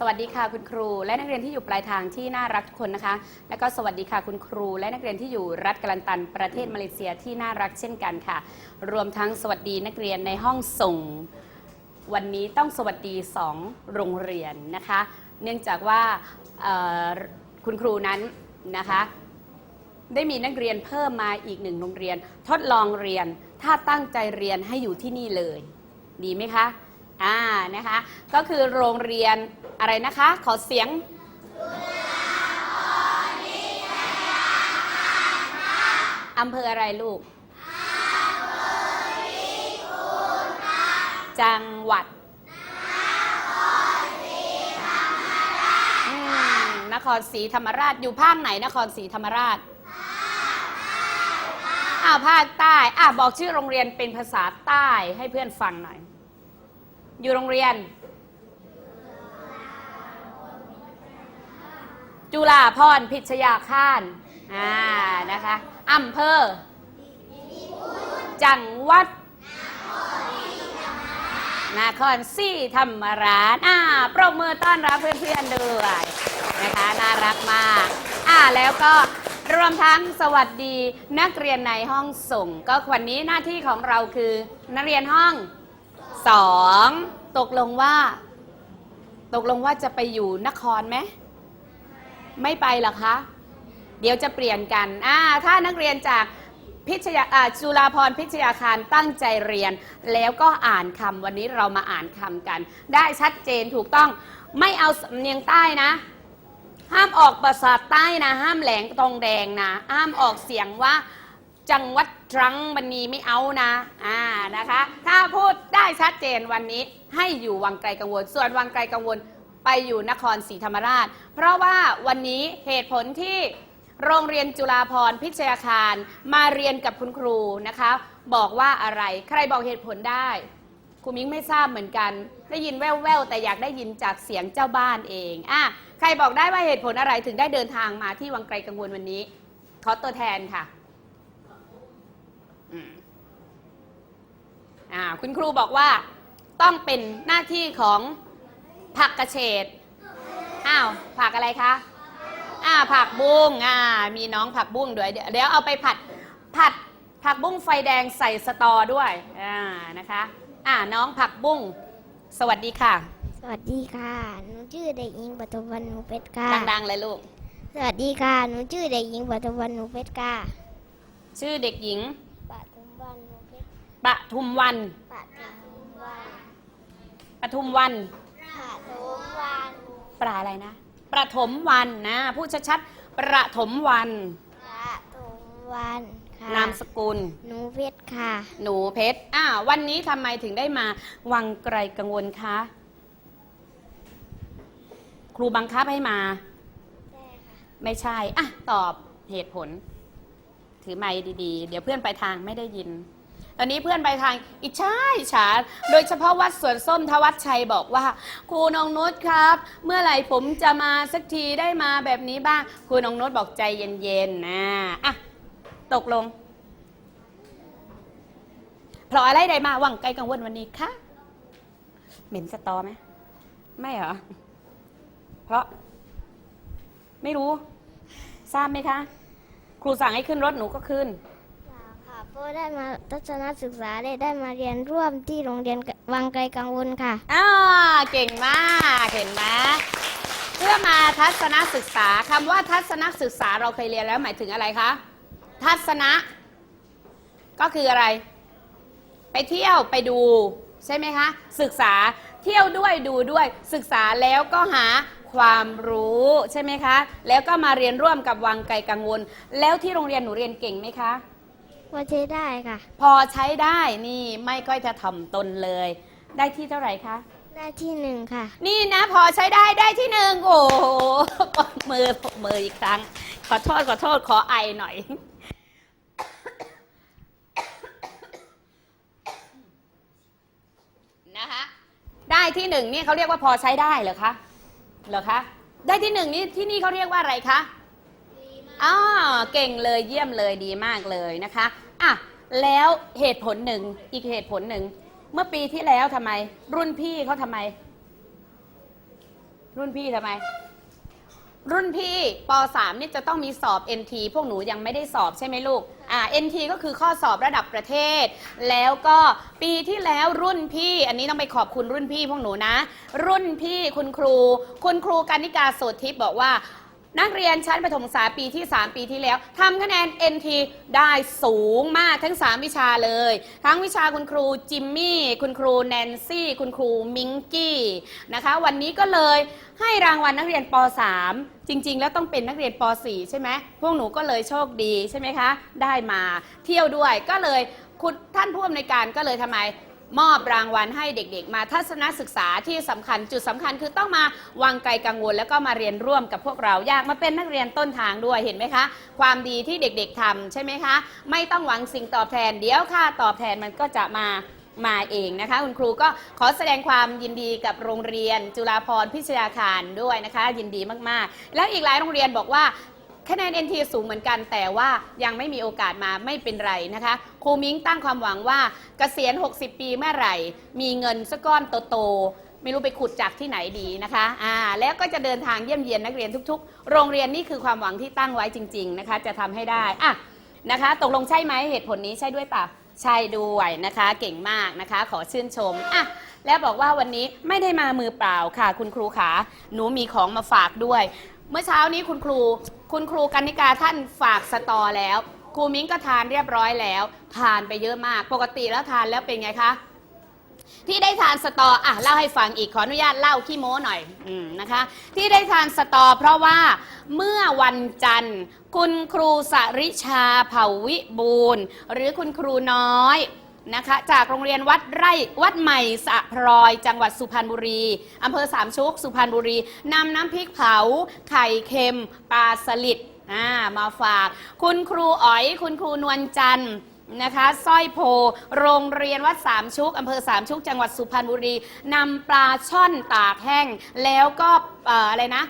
สวัสดีค่ะคุณครู และนักเรียนที่อยู่ปลายทางที่น่ารักทุกคนนะคะ และก็สวัสดีค่ะคุณครู และนักเรียนที่อยู่รัฐกาลันตัน ประเทศมาเลเซียที่น่ารักเช่นกันค่ะ รวมทั้งสวัสดีนักเรียนในห้องส่ง วันนี้ต้องสวัสดีสองโรงเรียนนะคะ เนื่องจากว่าคุณครูนั้นนะคะได้มีนักเรียนเพิ่มมาอีกหนึ่งโรงเรียน ทดลองเรียนถ้าตั้งใจเรียนให้อยู่ที่นี่เลย ดีไหมคะ อ่านะคะ ก็คือโรงเรียนอะไรนะคะ ขอเสียงอำเภออะไรลูก จังหวัดอืมนครศรีธรรมราช อยู่ภาคไหน นครศรีธรรมราชอ้าวภาคใต้อะบอกชื่อโรงเรียนเป็นภาษาใต้ให้เพื่อนฟังหน่อย อยู่โรงเรียน จุฬาพรพิชยาคารอ่านะคะอำเภอ จังหวัดนครศรีธรรมราชอ่าปรบมือต้อนรับเพื่อนๆด้วยนะคะน่ารักมากอ่าแล้วก็รวมทั้งสวัสดีนักเรียนในห้องส่ง ก็วันนี้หน้าที่ของเราคือนักเรียนห้อง สองตกลงว่า ตกลงว่าจะไปอยู่นครไหมไม่ไปหรอคะ เดี๋ยวจะเปลี่ยนกันอ่าถ้านักเรียนจากพิชยาจุฬาพรพิชยาคารตั้งใจเรียน แล้วก็อ่านคำวันนี้เรามาอ่านคำกัน ได้ชัดเจนถูกต้องไม่เอาสำเนียงใต้นะ ห้ามออกภาษาใต้นะ ห้ามแหลงตรงแดงนะ ห้ามออกเสียงว่าจังหวัด ตรังบันนีไม่เอานะ อ่านะคะ ถ้าพูดได้ชัดเจนวันนี้ให้อยู่วังไกลกังวล ส่วนวังไกลกังวลไปอยู่นครศรีธรรมราช เพราะว่าวันนี้เหตุผลที่โรงเรียนจุฬาภรพิชยาคารมาเรียนกับคุณครูนะคะ บอกว่าอะไรใครบอกเหตุผลได้ครูมิ้งไม่ทราบเหมือนกัน ได้ยินแว่วๆแต่อยากได้ยินจากเสียงเจ้าบ้านเองอะใครบอกได้ว่าเหตุผลอะไรถึงได้เดินทางมาที่วังไกลกังวลวันนี้ ขอตัวแทนค่ะ คุณครูบอกว่าต้องเป็นหน้าที่ของผักกระเฉดอ้าวผักอะไรคะอ่าผักบุ้งอ่ามีน้องผักบุ้งด้วยเดี๋ยวเดี๋ยวเอาไปผัดผัดผักบุ้งไฟแดงใส่สตอด้วยอ่านะคะอ่าน้องผักบุ้งสวัสดีค่ะ สวัสดีค่ะ หนูชื่อเด็กหญิงปัทวันหนูเป็ดค่ะดังๆเลยลูก สวัสดีค่ะ หนูชื่อเด็กหญิงปัทวันหนูเป็ดค่ะ ชื่อเด็กหญิงปัทวันหนูเป็ดปทุมวันปัทวันปทุมวันปัทวันปลาอะไรนะประถมวันนะพูดชัดๆประถมวันปัทวันค่ะนามสกุล หนูเป็ดค่ะ หนูเพชรอ่าวันนี้ทำไมถึงได้มาวังไกลกังวลคะครูบังคับให้มา ไม่ใช่ อะ ตอบเหตุผล ถือไม้ดีๆ เดี๋ยวเพื่อนไปทางไม่ได้ยิน ตอนนี้เพื่อนไปทางอิจฉาอิจฉาโดยเฉพาะวัดสวนส้มทวัดชัยบอกว่า ครูนงนุชครับ เมื่อไหร่ผมจะมาสักทีได้มาแบบนี้บ้าง ครูนงนุชบอกใจเย็นๆนะอะตกลงเพราะอะไรได้มาหวังไกลกังวลวันนี้คะเหม็นสตอไหมไม่เหรอ เพราะ ไม่รู้ ทราบไหมคะ ครูสั่งให้ขึ้นรถหนูก็ขึ้น ค่ะเพราะได้มาทัศนศึกษาได้ได้มาเรียนร่วมที่โรงเรียนวังไกลกังวลค่ะอ่าเก่งมากเห็นไหมเพื่อมาทัศนศึกษาคำว่าทัศนศึกษาเราเคยเรียนแล้วหมายถึงอะไรคะทัศนะ ก็คืออะไร ไปเที่ยวไปดู ใช่ไหมคะ ศึกษาเที่ยวด้วยดูด้วยศึกษาแล้วก็หาความรู้ใช่ไหมคะ แล้วก็มาเรียนร่วมกับวังไกลกังวล แล้วที่โรงเรียนหนูเรียนเก่งไหมคะ ว่าใช้ได้ค่ะ พอใช้ได้นี่ไม่ค่อยจะถ่อมตนเลย ได้ที่เท่าไหร่คะ ได้ที่หนึ่งค่ะ นี่นะ พอใช้ได้ได้ที่หนึ่งโอ้โหปรบมือปรบมืออีกครั้ง ขอโทษขอโทษขอไอหน่อย นะคะได้ที่หนึ่งนี่เขาเรียกว่าพอใช้ได้เหรอคะเหรอคะได้ที่หนึ่งนี่ที่นี่เขาเรียกว่าอะไรคะ อ๋อเก่งเลยเยี่ยมเลยดีมากเลยนะคะอะแล้วเหตุผลหนึ่งอีกเหตุผลหนึ่ง เมื่อปีที่แล้วทำไม รุ่นพี่เขาทำไม รุ่นพี่ทำไม รุ่นพี่ป .3 นี่จะต้องมีสอบ NT พวกหนูยังไม่ได้สอบใช่ไหมลูกอ่า NT ก็คือข้อสอบระดับประเทศ แล้วก็ปีที่แล้วรุ่นพี่ อันนี้ต้องไปขอบคุณรุ่นพี่พวกหนูนะ รุ่นพี่คุณครู คุณครูกานิกาโสทิพย์บอกว่า นักเรียนชั้นประถมศึกษาปีที่ 3 ปีที่แล้วทำคะแนน NT ได้สูงมากทั้ง 3 วิชาเลย ทั้งวิชาคุณครูจิมมี่ คุณครูแนนซี่ คุณครูมิงกี้นะคะ วันนี้ก็เลยให้รางวัลนักเรียนป .3 จริง ๆ แล้วต้องเป็นนักเรียนป .4 ใช่ไหมพวกหนูก็เลยโชคดีใช่ไหมคะ ได้มาเที่ยวด้วยก็เลยคุณท่านผู้อำนวยการก็เลยทำไม มอบรางวัลให้เด็กๆ มาทัศนศึกษาที่สำคัญจุดสำคัญคือต้องมาวางไกลกังวล แล้วก็มาเรียนร่วมกับพวกเราอยากมาเป็นนักเรียนต้นทางด้วยเห็นไหมคะ ความดีที่เด็กๆทำใช่ไหมคะ ไม่ต้องหวังสิ่งตอบแทน เดี๋ยวค่าตอบแทนมันก็จะมามาเองนะคะ คุณครูก็ขอแสดงความยินดีกับโรงเรียน จุฬาภรพิชยาคารด้วยนะคะ ยินดีมากๆ แล้วอีกหลายโรงเรียนบอกว่า คะแนน NT สูงเหมือนกัน แต่ว่ายังไม่มีโอกาสมาไม่เป็นไรนะคะครูมิ้งตั้งความหวังว่าเกษียณ 60 ปีเมื่อไหร่ มีเงินสักก้อนโตๆไม่รู้ไปขุดจากที่ไหนดีนะคะอ่าแล้วก็จะเดินทางเยี่ยมเยียนนักเรียนทุก ๆ โรงเรียนนี่คือความหวังที่ตั้งไว้จริง ๆนะคะ จะทำให้ได้อะนะคะตกลงใช่ไหมเหตุผลนี้ใช่ด้วยป่าใช่ด้วยนะคะ เก่งมากนะคะ ขอชื่นชมอะแล้วบอกว่าวันนี้ไม่ได้มามือเปล่าค่ะ คุณครูขาหนูมีของมาฝากด้วย เมื่อเช้านี้คุณครู คุณครูกันิกาท่านฝากสตอแล้ว ครูมิ้งก็ทานเรียบร้อยแล้ว ทานไปเยอะมาก ปกติแล้วทานแล้วเป็นไงคะ ที่ได้ทานสตออะเล่าให้ฟังอีกขออนุญาตเล่าขี้โม้หน่อยอนะคะ ที่ได้ทานสตอ เพราะว่าเมื่อวันจันทร์ คุณครูสริชาเผ่าวิบูลหรือคุณครูน้อย นะคะ จากโรงเรียนวัดไร่วัดใหม่สะพรอย จังหวัดสุพรรณบุรีอำเภอสามชุกสุพรรณบุรีนำน้ำพริกเผา ไข่เค็มปลาสลิดอ่ามาฝาก คุณครูอ๋อย คุณครูนวลจันทร์นะคะสร้อยโพ โรงเรียนวัดสามชุกอำเภอสามชุก จังหวัดสุพรรณบุรีนำปลาช่อนตากแห้ง แล้วก็เอ่ออะไรนะ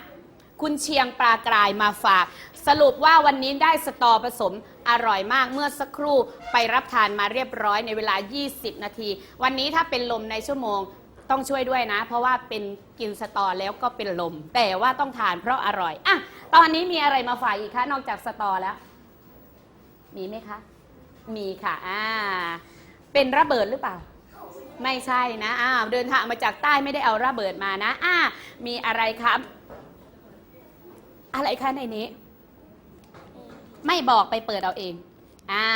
คุณเชียงปลากรายมาฝาก สรุปว่าวันนี้ได้สตอผสมอร่อยมากเมื่อสักครู่ไปรับทานมาเรียบร้อยในเวลา 20 นาที วันนี้ถ้าเป็นลมในชั่วโมงต้องช่วยด้วยนะ เพราะว่าเป็นกินสตอแล้วก็เป็นลม แต่ว่าต้องทานเพราะอร่อยอะตอนนี้มีอะไรมาฝากอีกคะนอกจากสตอแล้ว มีไหมคะ มีค่ะอ่าเป็นระเบิดหรือเปล่าไม่ใช่นะอ้าวเดินทางมาจากใต้ไม่ได้เอาระเบิดมานะอ่ามีอะไรครับ อะไรคะในนี้ ไม่บอกไปเปิดเอาเองอ่า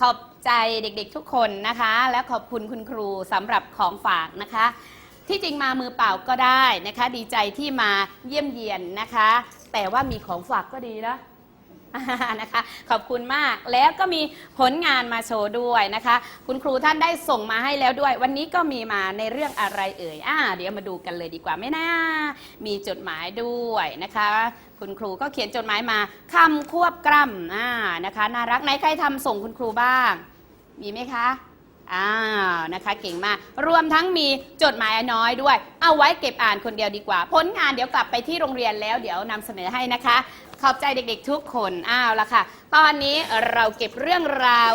ขอบใจเด็กๆทุกคนนะคะ และขอบคุณคุณครูสำหรับของฝากนะคะ ที่จริงมามือเปล่าก็ได้นะคะ ดีใจที่มาเยี่ยมเยียนนะคะ แต่ว่ามีของฝากก็ดีนะ นะคะ ขอบคุณมากแล้วก็มีผลงานมาโชว์ด้วยนะคะ คุณครูท่านได้ส่งมาให้แล้วด้วย วันนี้ก็มีมาในเรื่องอะไรเอ่ยอ่าเดี๋ยวมาดูกันเลยดีกว่าไม่น่า มีจดหมายด้วยนะคะ คุณครูก็เขียนจดหมายมาคำควบกล้ำอ่านะคะน่ารักไหนใครทำส่งคุณครูบ้าง มีไหมคะอ้าวนะคะเก่งมากรวมทั้งมีจดหมายน้อยด้วย เอาไว้เก็บอ่านคนเดียวดีกว่า ผลงานเดี๋ยวกลับไปที่โรงเรียนแล้วเดี๋ยวนำเสนอให้นะคะ ขอบใจเด็กๆทุกคนอ้าวละค่ะ ตอนนี้เราเก็บเรื่องราว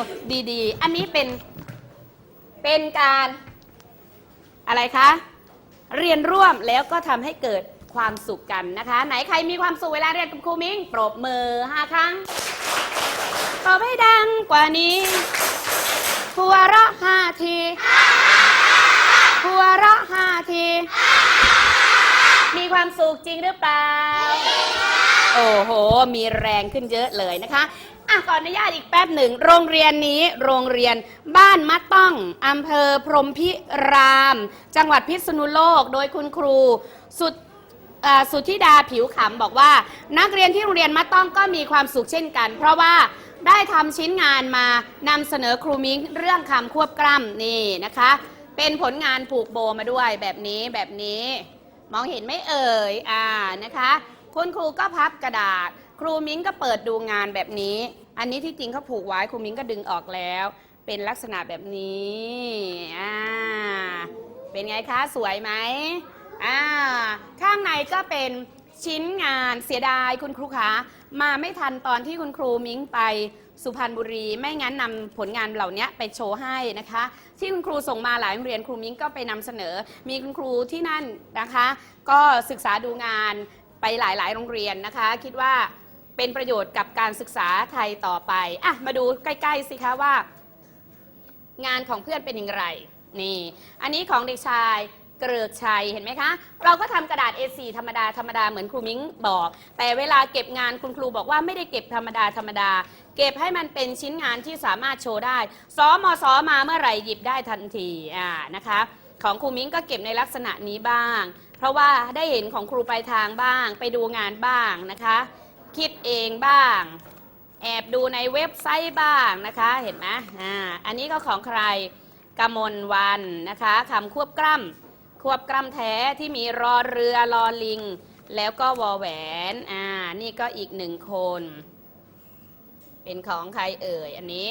ดีๆ อันนี้เป็นเป็นการอะไรคะ เรียนร่วมแล้วก็ทำให้เกิดความสุขกันนะคะ ไหนใครมีความสุขเวลาเรียนกับครูมิ้งปรบมือห้าครั้งตอบให้ดังกว่านี้หัวเราะห้าทีหัวเราะห้าที มีความสุขจริงหรือเปล่า โอ้โห มีแรงขึ้นเยอะเลยนะคะอะขออนุญาตอีกแป๊บหนึ่ง โรงเรียนนี้โรงเรียนบ้านมะต้องอำเภอพรมพิราม จังหวัดพิษณุโลก โดยคุณครูสุดอ่อสุธิดาผิวขำบอกว่า นักเรียนที่โรงเรียนมะต้องก็มีความสุขเช่นกัน เพราะว่าได้ทำชิ้นงานมานำเสนอครูมิ้งเรื่องคำควบกล้ำนี่นะคะ เป็นผลงานผูกโบมาด้วยแบบนี้แบบนี้ มองเห็นไหม่เอ่ยอ่านะคะ คุณครูก็พับกระดาษ ครูมิ้งก็เปิดดูงานแบบนี้ อันนี้ที่จริงเขาผูกไว้ครูมิ้งก็ดึงออกแล้ว เป็นลักษณะแบบนี้อ่าเป็นไงคะสวยไหมอ่าข้างในก็เป็นชิ้นงานเสียดายคุณครูคะมาไม่ทันตอนที่คุณครูมิ้งไปสุพรรณบุรี ไม่งั้นนำผลงานเหล่านี้ไปโชว์ให้นะคะ ที่คุณครูส่งมาหลายโรงเรียนครูมิ้งก็ไปนำเสนอ มีคุณครูที่นั่นนะคะ ก็ศึกษาดูงาน ไปหลายๆ โรงเรียนนะคะ คิดว่าเป็นประโยชน์กับการศึกษาไทยต่อไปอะมาดูใกล้ ๆ สิคะว่า งานของเพื่อนเป็นอย่างไร นี่ อันนี้ของเด็กชายเกริกชัยเห็นไหมคะ เราก็ทำกระดาษ A4 ธรรมดาธรรมดาเหมือนครูมิ้งบอก แต่เวลาเก็บงานคุณครูบอกว่าไม่ได้เก็บธรรมดาธรรมดา เก็บให้มันเป็นชิ้นงานที่สามารถโชว์ได้ซ้อมอซ้อมาเมื่อไหร่หยิบได้ทันทีอ่านะคะ ของครูมิ้งก็เก็บในลักษณะนี้บ้าง เพราะว่าได้เห็นของครูปลายทางบ้าง ไปดูงานบ้างนะคะ คิดเองบ้าง แอบดูในเว็บไซต์บ้างนะคะเห็นไหมอ่าอันนี้ก็ของใครกมลวันนะคะคำควบกล้ำควบกล้ำแท้ที่มีรอเรือรอลิง แล้วก็วอแหวนอ่านี่ก็อีกหนึ่งคน เป็นของใครเอ่ยอันนี้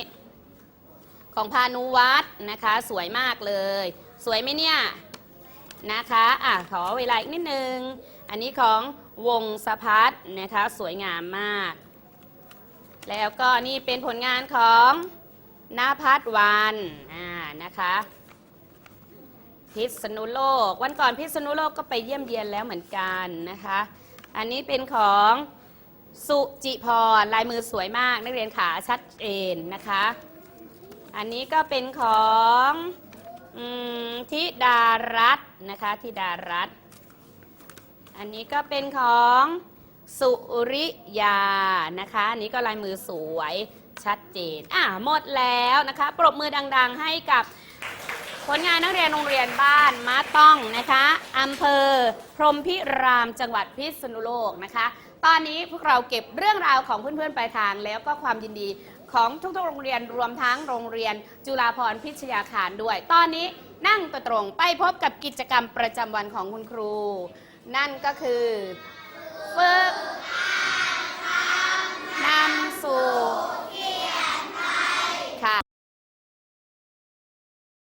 ของพานุวัฒน์นะคะ สวยมากเลย สวยไหมเนี่ย นะคะอะขอเวลาอีกนิดนึง อันนี้ของวงสะพัดนะคะ สวยงามมาก แล้วก็นี่เป็นผลงานของนาพัฒวันอ่านะคะพิษณุโลก วันก่อนพิษณุโลกก็ไปเยี่ยมเยียนแล้วเหมือนกันนะคะ อันนี้เป็นของสุจิพรลายมือสวยมาก นักเรียนขาชัดเจนนะคะ อันนี้ก็เป็นของ ธิดารัตน์นะคะธิดารัตน์อันนี้ก็เป็นของสุริยานะคะอันนี้ก็ลายมือสวยชัดเจนอะหมดแล้วนะคะ ปรบมือดัง ๆ ให้กับผลงานนักเรียนโรงเรียนบ้านมาต้องนะคะอำเภอ พรมพิรามจังหวัดพิษณุโลกนะคะ ตอนนี้พวกเราเก็บเรื่องราวของเพื่อนๆปลายทางแล้วก็ความยินดี ของทุกๆ โรงเรียนรวมทั้งโรงเรียนจุฬาพรพิชยาคารด้วย ตอนนี้นั่งตัวตรงไปพบกับกิจกรรมประจำวันของคุณครู นั่นก็คือฝึกนำสู่